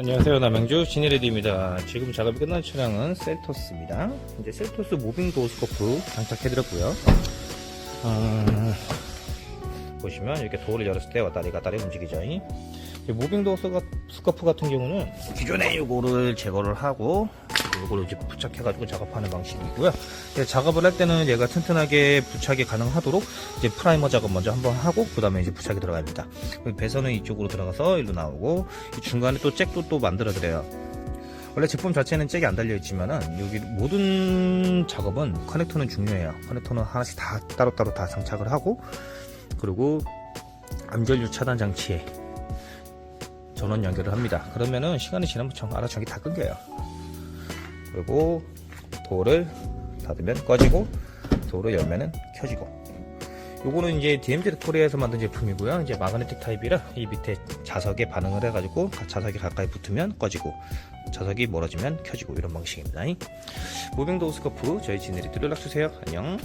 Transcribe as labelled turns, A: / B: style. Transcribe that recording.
A: 안녕하세요. 남양주 지니레디입니다. 지금 작업이 끝난 차량은 셀토스입니다. 이제 셀토스 무빙 도어 스코프 장착해드렸고요. 어, 보시면 이렇게 도어를 열었을 때 왔다리 갔다리 움직이죠 이. 무빙 도어 스코프 같은 경우는 기존에 요거를 제거를 하고 요거를 이제 부착해가지고 작업하는 방식이고요. 작업을 할 때는 얘가 튼튼하게 부착이 가능하도록 이제 프라이머 작업 먼저 한번 하고 그 다음에 이제 부착이 들어갑니다. 배선은 이쪽으로 들어가서 일로 나오고 이 중간에 또 잭도 또 만들어 드려요. 원래 제품 자체는 잭이 안 달려 있지만은 여기 모든 작업은 커넥터는 중요해요. 커넥터는 하나씩 다 따로따로 다 장착을 하고 그리고 암전류 차단 장치에 전원 연결을 합니다 그러면은 시간이 지나면 전기 다 끊겨요 그리고 도어를 닫으면 꺼지고 도어를 열면은 켜지고 요거는 이제 DMZ 코리아에서 만든 제품이고요. 이제 마그네틱 타입이라 이 밑에 자석에 반응을 해가지고 자석이 가까이 붙으면 꺼지고 자석이 멀어지면 켜지고 이런 방식입니다. 무빙 도어 스코프 저희 지네리도 연락주세요. 안녕.